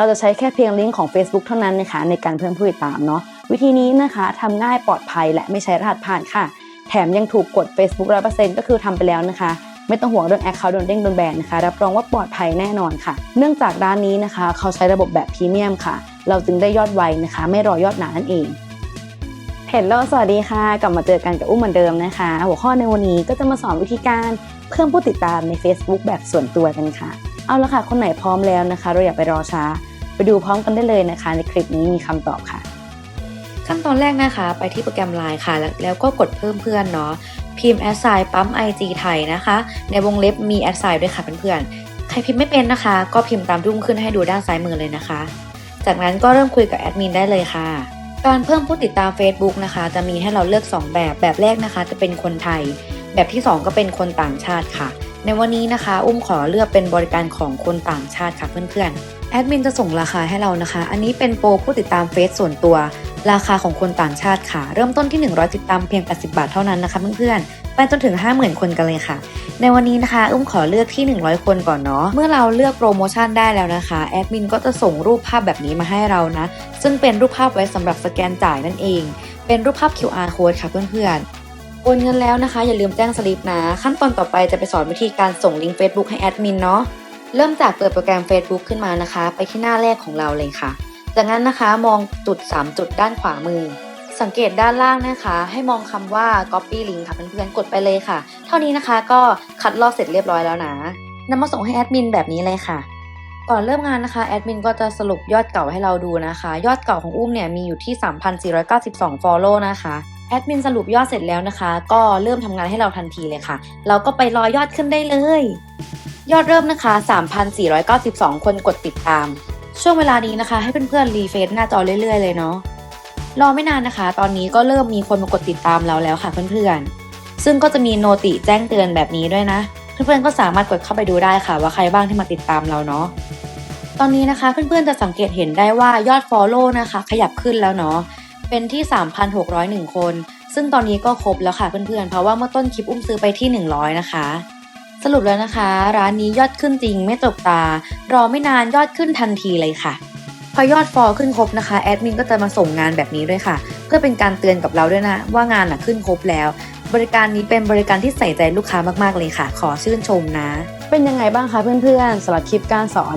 เราจะใช้แค่เพียงลิงก์ของ Facebook เท่านั้นนะคะในการเพิ่มผู้ติดตามเนาะวิธีนี้นะคะทำง่ายปลอดภัยและไม่ใช้รหัสผ่านค่ะ แถมยังถูกกด Facebook 100%ก็คือทำไปแล้วนะคะไม่ต้องห่วงเรื่องแอคเคาท์โดนเด้งโดนแบนนะคะรับรองว่าปลอดภัยแน่นอนค่ะ เนื่องจากร้านนี้นะคะ เขาใช้ระบบแบบพรีเมียมค่ะ เราจึงได้ยอดไวนะคะ ไม่รอยอดหนานั่นเองเห็นแล้วสวัสดีค่ะ กลับมาเจอกันกับอุ้มเหมือนเดิมนะคะ หัวข้อในวันนี้ก็จะมาสอนวิธีการเพิ่มผู้ติดตามใน Facebook แบบส่วนตัวกันค่ะ เอาละค่ะ คนไหนพร้อมแล้วนะคะ เราอย่าไปรอช้า ไปดูพร้อมกันได้เลยนะคะ ในคลิปนี้มีคำตอบค่ะ ขั้นตอนแรกนะคะไปที่โปรแกรม Line ค่ะแล้วแล้วก็กดเพิ่มเพื่อนเนาะพิมพ์แอดไซน์ปั๊ม IG ไทยนะคะ ในวงเล็บมีแอดไซน์ด้วยค่ะเพื่อนๆใครพิมพ์ไม่เป็นนะคะ ก็พิมพ์ตามรุ่งขึ้นให้ดูด้านซ้ายมือเลยนะคะ จากนั้นก็เริ่มคุยกับแอดมินได้เลยค่ะการเพิ่มผู้ติดตาม Facebook นะคะ จะมีให้เราเลือก 2 แบบแบบแรกนะคะ จะเป็นคนไทย แบบที่ 2 ก็เป็นคนต่างชาติค่ะ ในวันนี้นะคะ อุ้มขอเลือกเป็นบริการของคนต่างชาติค่ะเพื่อนๆ แอดมินจะส่งราคาให้เรานะคะ อันนี้เป็นโปรผู้ติดตามเฟซส่วนตัว ราคาของคนต่างชาติค่ะ เริ่มต้นที่ 100 ติดตามเพียง 80 บาทเท่านั้นนะคะเพื่อนๆ ไปจนถึง 50,000 คนกันเลยค่ะ ในวันนี้นะคะอุ้มขอเลือกที่ 100 คนก่อนเนาะ เมื่อเราเลือกโปรโมชั่นได้แล้วนะคะ แอดมินก็จะส่งรูปภาพแบบนี้มาให้เรานะ ซึ่งเป็นรูปภาพไว้สำหรับสแกนจ่ายนั่นเอง เป็นรูปภาพ QR code ค่ะเพื่อนๆโอนเงินแล้วนะคะ อย่าลืมแจ้งสลิปนะ ขั้นตอนต่อไปจะไปสอนวิธีการส่งลิงก์ Facebook ให้แอดมินเนาะ เริ่มจากเปิดโปรแกรม Facebook ขึ้นมานะคะ ไปที่หน้าแรกของเราเลยค่ะ จากนั้นนะคะมองจุด 3 จุดด้านขวามือ สังเกตด้านล่างนะคะ ให้มองคำว่า copy link ค่ะเพื่อนๆกดไปเลยค่ะ เท่านี้นะคะก็คัดลอกเสร็จเรียบร้อยแล้วนะนำมาส่งให้แอดมินแบบนี้เลยค่ะ ก่อนเริ่มงานนะคะแอดมินก็จะสรุปยอดเก่าให้เราดูนะคะ ยอดเก่าของอุ้มเนี่ยมีอยู่ที่ 3,492 follow นะคะแอดมินสรุปยอดเสร็จแล้วนะคะ ก็เริ่มทำงานให้เราทันทีเลยค่ะ เราก็ไปรอยอดขึ้นได้เลย ยอดเริ่มนะคะ 3,492 คนกดติดตาม ช่วงเวลานี้นะคะ ให้เพื่อนๆรีเฟซหน้าจอเรื่อยๆ เลยเนาะ รอไม่นานนะคะ ตอนนี้ก็เริ่มมีคนมากดติดตามเราแล้วค่ะเพื่อนๆ ซึ่งก็จะมีโนติแจ้งเตือนแบบนี้ด้วยนะ เพื่อนๆ ก็สามารถกดเข้าไปดูได้ค่ะ ว่าใครบ้างที่มาติดตามเราเนาะ ตอนนี้นะคะเพื่อนๆ จะสังเกตเห็นได้ว่ายอด Follow นะคะ ขยับขึ้นแล้วเนาะ เป็นที่ 3,601 คน ซึ่งตอนนี้ก็ครบแล้วค่ะเพื่อนๆ เพราะว่าเมื่อต้นคลิปอุ้มซื้อไปที่ 100 นะคะ สรุปแล้วนะคะ ร้านนี้ยอดขึ้นจริงไม่ตกตา รอไม่นานยอดขึ้นทันทีเลยค่ะ พอยอดฟอลขึ้นครบนะคะแอดมินก็จะมาส่งงานแบบนี้ด้วยค่ะ เพื่อเป็นการเตือนกับเราด้วยนะ ว่างานน่ะขึ้นครบแล้ว บริการนี้เป็นบริการที่ใส่ใจลูกค้ามากๆเลยค่ะ ขอชื่นชมนะ เป็นยังไงบ้างคะเพื่อนๆสำหรับคลิปการสอน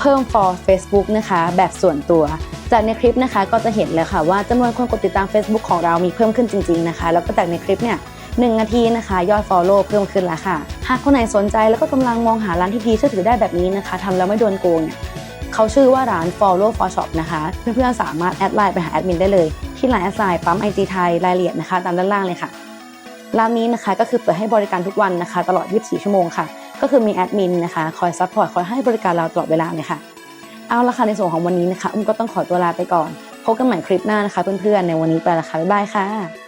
เพิ่ม for Facebook นะคะ แบบส่วนตัวจากในคลิปนะคะก็จะเห็นแล้วค่ะว่าจำนวนคนกดติดตาม Facebook ของเรามีเพิ่มขึ้นจริง ๆนะคะ แล้วก็จากในคลิปเนี่ย หนึ่งนาทีนะคะ ยอด Follow เพิ่มขึ้นแล้วค่ะ หากคนไหนสนใจแล้วก็กำลังมองหาร้านที่ดีเชื่อถือได้แบบนี้นะคะทำแล้วไม่โดนโกงเนี่ยเขาชื่อว่าร้าน Follow for Shop นะคะ เพื่อนๆสามารถแอดไลน์ไปหาแอดมินได้เลย ที่ไลน์แอดไลน์ปั๊ม IG ไทยรายละเอียดนะคะ ตามด้านล่างเลยค่ะร้านนี้นะคะก็คือเปิดให้บริการทุกวันนะคะ ตลอด 24 ชั่วโมงค่ะ ก็คือมีแอดมินนะคะคอยซัพพอร์ตคอยให้บริการเราตลอดเวลาเลยค่ะ เอาละค่ะในส่วนของวันนี้นะคะอุ้มก็ต้องขอตัวลาไปก่อน พบกันใหม่คลิปหน้านะคะ เพื่อนๆในวันนี้ไปละค่ะบ๊ายบายค่ะ